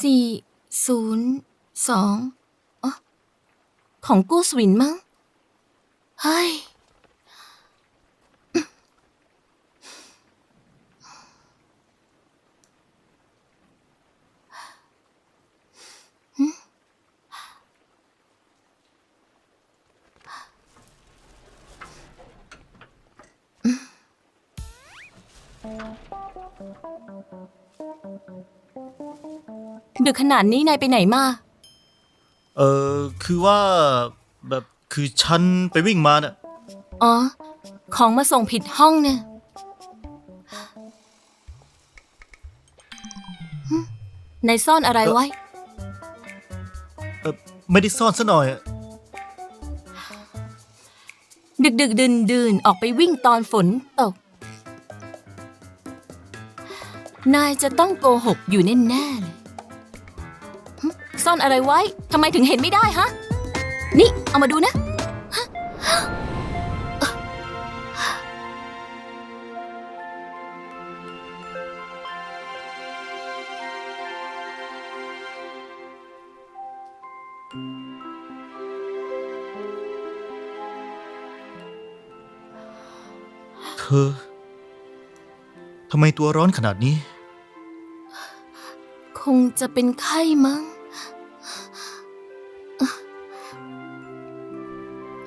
สี่ศูนย์สองอของกู้สวินมั้ง เฮ้ย ดึกขนาดนี้นายไปไหนมา เออคือว่าแบบคือฉันไปวิ่งมาน่ะอ๋อ ของมาส่งผิดห้องเนี่ยหึนายซ่อนอะไรไว้ เออไม่ได้ซ่อนซะหน่อยอะดึกดึกดื่นดื่นๆออกไปวิ่งตอนฝนตก นายจะต้องโกหกอยู่แน่ๆเลยหึ ซ่อนอะไรไว้ทำไมถึงเห็นไม่ได้ฮะ นี่เอามาดูนะฮะเธอ ทำไมตัวร้อนขนาดนี้ คงจะเป็นไข้มั้ง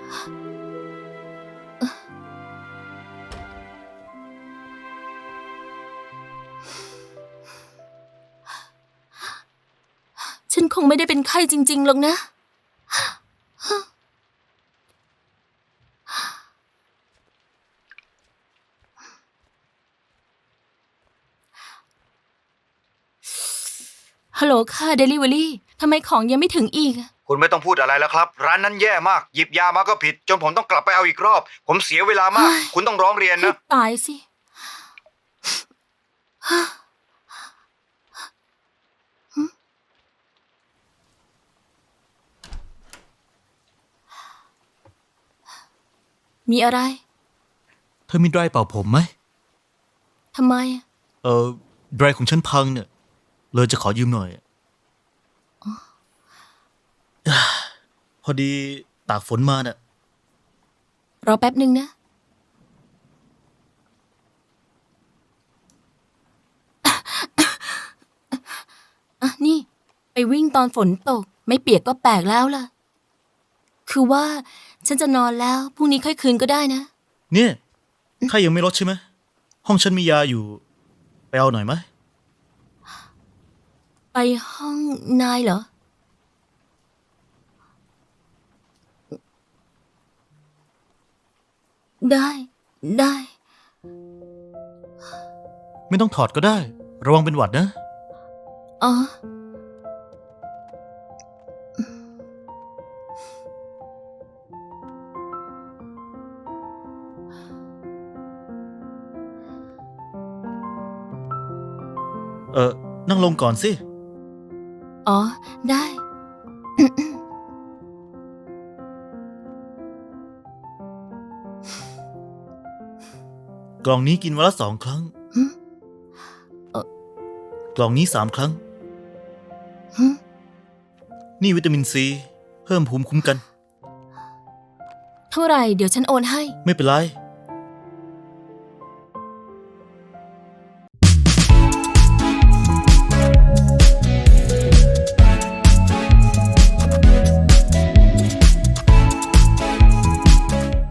ฉันคงไม่ได้เป็นไข้จริง ๆ หรอกนะ ฮัลโหลค่ะเดลิเวอรี่ทำไมของยังไม่ถึงอีกอะ คุณไม่ต้องพูดอะไรแล้วครับ ร้านนั้นแย่มาก หยิบยามาก็ผิด จนผมต้องกลับไปเอาอีกรอบ ผมเสียเวลามาก คุณต้องร้องเรียนให้นะ ตายสิ มีอะไร เธอมีไดร์เป่าผมไหม ทำไมอะเออไดร์ของฉันพังเนี่ย เลยจะขอยืมหน่อยอะพ อดีตากฝนมาน่ะ รอแป๊บหนึ่งนะ อะ นี่ ไปวิ่งตอนฝนตก ไม่เปียกก็แปลกแล้วล่ะ คือว่าฉันจะนอนแล้วพรุ่งนี้ค่อยคืนก็ได้นะ เนี่ยข้ายังไม่ลดใช่ไหมห้องฉันมียาอยู่ ไปเอาหน่อยไหม ไปห้องนายเหรอ ได้ ได้ ไม่ต้องถอดก็ได้ ระวังเป็นหวัดนะ อ๋อ เออนั่งลงก่อนสิ อ๋อ ได้ กล่องนี้กินวันละสองครั้งหึเอ่อกล่องนี้สามครั้งหึนี่วิตามินซี เพิ่มภูมิคุ้มกัน เท่าไหร่เดี๋ยวฉันโอนให้ ไม่เป็นไร